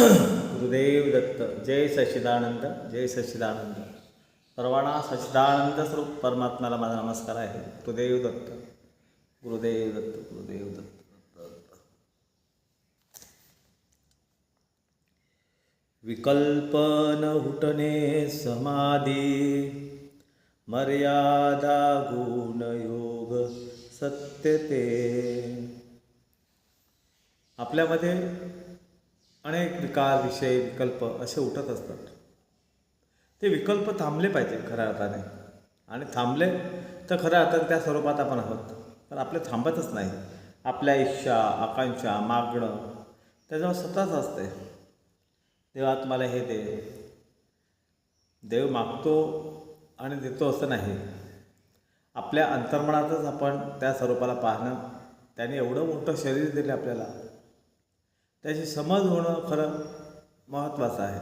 गुरुदेव दत्त जय सच्चिदानंद जय सच्चिदानंद. सर्वांना सच्चिदानंद स्वरूप परमात्म्याला माझा नमस्कार आहे. गुरुदेव दत्त गुरुदेव दत्त गुरुदेव दत्त दत्त न हुटणे समाधी मर्यादा गुण योग सत्यते आपल्यामध्ये अनेक विकार विषय विकल्प असे उठत असतात. ते विकल्प थांबले पाहिजे खऱ्या अर्थाने. आणि थांबले तर खऱ्या अर्थाने त्या स्वरूपात आपण आहोत. पण आपले थांबतच नाही. आपल्या इच्छा आकांक्षा मागणं त्याच्यावर स्वतःच असते. देवा तुम्हाला हे दे. देव मागतो आणि देतो असं नाही. आपल्या अंतर्मनातच आपण त्या स्वरूपाला पाहणं त्याने एवढं मोठं शरीर दिलं आपल्याला त्याची समज होणं खरं महत्त्वाचं आहे.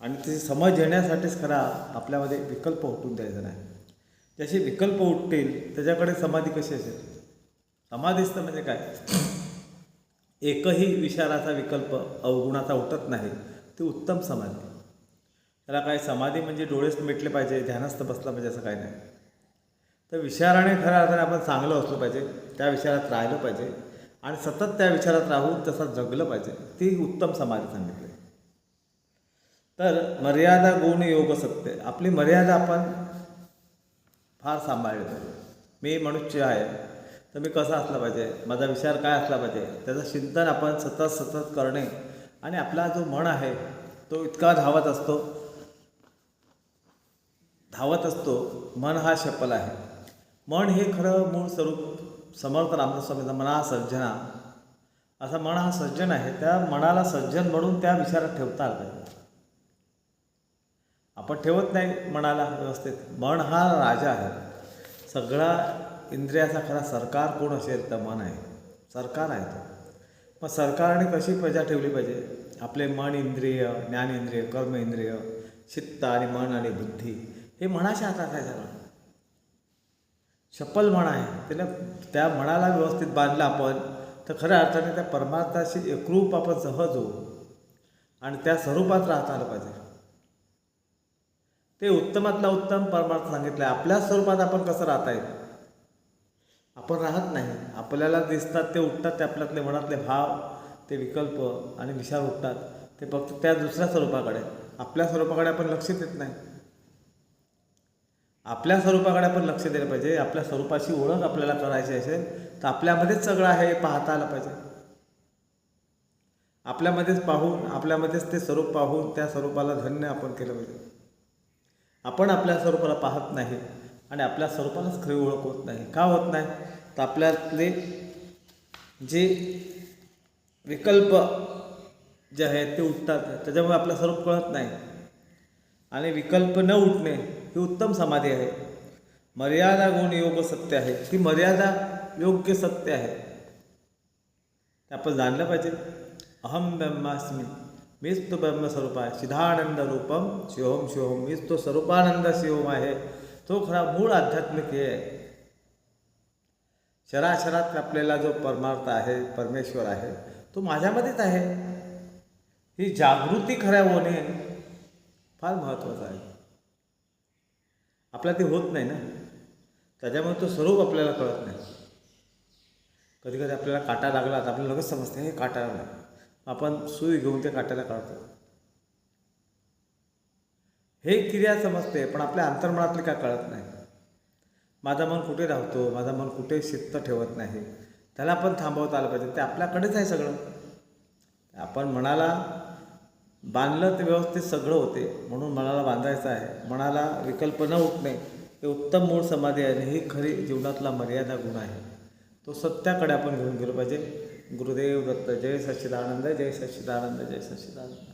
आणि त्याची समज येण्यासाठीच खरा आपल्यामध्ये विकल्प उठून द्यायचा नाही. जसे विकल्प उठतील त्याच्याकडे समाधी कशी असेल? समाधीस्त म्हणजे काय? एकही विचाराचा विकल्प अवगुणाचा उठत नाही ती उत्तम समाधी. त्याला काय समाधी म्हणजे डोळेच मिटले पाहिजे ध्यानस्थ बसला पाहिजे असं काही नाही. तर विचाराने खऱ्या अर्थाने आपण चांगलं असलं पाहिजे त्या विचारात राहिलं पाहिजे आणि सतत त्या विचारात राहून तसं जगलं पाहिजे. ती उत्तम समाधी सांगितले. तर मर्यादा गुण योग सत्य. आपली मर्यादा आपण फार सांभाळली पाहिजे. मी मनुष्य आहे तर मी कसा असला पाहिजे? माझा विचार काय असला पाहिजे? त्याचं चिंतन आपण सतत सतत करणे आणि आपला जो मन आहे तो इतका धावत असतो. धावत असतो मन हा शपल आहे. मन हे खरं मूळ स्वरूप समर्थ रामदास स्वामीचा मना सज्जना असा मन हा सज्जन आहे त्या मनाला सज्जन म्हणून त्या विचारात ठेवता आलं पाहिजे. आपण ठेवत नाही मनाला व्यवस्थित. मन हा राजा आहे. सगळा इंद्रियाचा खरा सरकार कोण असेल तर मन आहे. सरकार आहे तो. मग सरकारने कशी प्रजा ठेवली पाहिजे? आपले मन इंद्रिय ज्ञानेंद्रिय कर्म इंद्रिय चित्त आणि मन आणि बुद्धी हे मनाच्या हातात आहे सगळं. शपल म्हण आहे. त्याला त्या मनाला व्यवस्थित बांधलं आपण तर खऱ्या अर्थाने त्या परमार्थाशी एकरूप आपण सहज होऊ. आणि त्या स्वरूपात राहता आलं पाहिजे. ते उत्तमातला उत्तम परमार्थ सांगितलं आहे आपल्या स्वरूपात आपण कसं राहता येईल? आपण राहत नाही. आपल्याला दिसतात ते उठतात ते आपल्यातले मनातले भाव ते विकल्प आणि विचार उठतात. ते फक्त त्या दुसऱ्या स्वरूपाकडे. आपल्या स्वरूपाकडे आपण लक्ष देत नाही. आपल्या स्वरूपाकडे आपण लक्ष दिलं पाहिजे. आपल्या स्वरूपाची ओळख आपल्याला करायची असेल तर आपल्यामध्येच सगळं आहे हे पाहता आलं पाहिजे. आपल्यामध्येच पाहून आपल्यामध्येच ते स्वरूप पाहून त्या स्वरूपाला धन्य आपण केलं पाहिजे. आपण आपल्या स्वरूपाला पाहत नाही आणि आपल्या स्वरूपालाच खरी ओळख होत नाही. का होत नाही? तर आपल्यातले जे विकल्प जे आहेत ते उठतात. त्याच्यामुळे आपलं स्वरूप कळत नाही. आणि विकल्प न उठणे ही उत्तम समाधी आहे. मर्यादा गुण योग सत्य आहे. ती मर्यादा योग्य सत्य आहे. ते आपण जाणलं पाहिजे. अहम ब्रह्मास्मी मीच तो ब्रह्मस्वरूप आहे सिद्धानंद रूपम शिवम शिवम मीच तो स्वरूपानंद शिवम आहे. तो खरा मूळ आध्यात्मिक हे आहे. शराशरात आपल्याला जो परमार्थ आहे परमेश्वर आहे तो माझ्यामध्येच आहे. ही जागृती खऱ्या होणे फार महत्त्वाचं आहे. आपल्या ते होत नाही ना. त्याच्यामुळे तो स्वरूप आपल्याला कळत नाही. कधी कधी आपल्याला काटा लागला तर आपल्याला लगेच समजते हे काटा लागला. आपण सुई घेऊन त्या काट्याला काढतो. हे क्रिया समजते पण आपल्या अंतर्मनातले काय कळत नाही. माझा मन कुठे राहतो माझा मन कुठे शिस्त ठेवत नाही. त्याला पण थांबवता आलं पाहिजे. ते आपल्याकडेच आहे सगळं. आपण मनाला बांधलं ते व्यवस्थित सगळं होते म्हणून मनाला बांधायचं आहे. मनाला विकल्प न उठणे हे उत्तम मूळ समाधी आहे हे ही खरी जीवनातला मर्यादा गुण आहे. तो सत्याकडे आपण घेऊन गेलो पाहिजे. गुरुदेव दत्त जय सच्चिदानंद जय सच्चिदानंद जय सच्चिदानंद.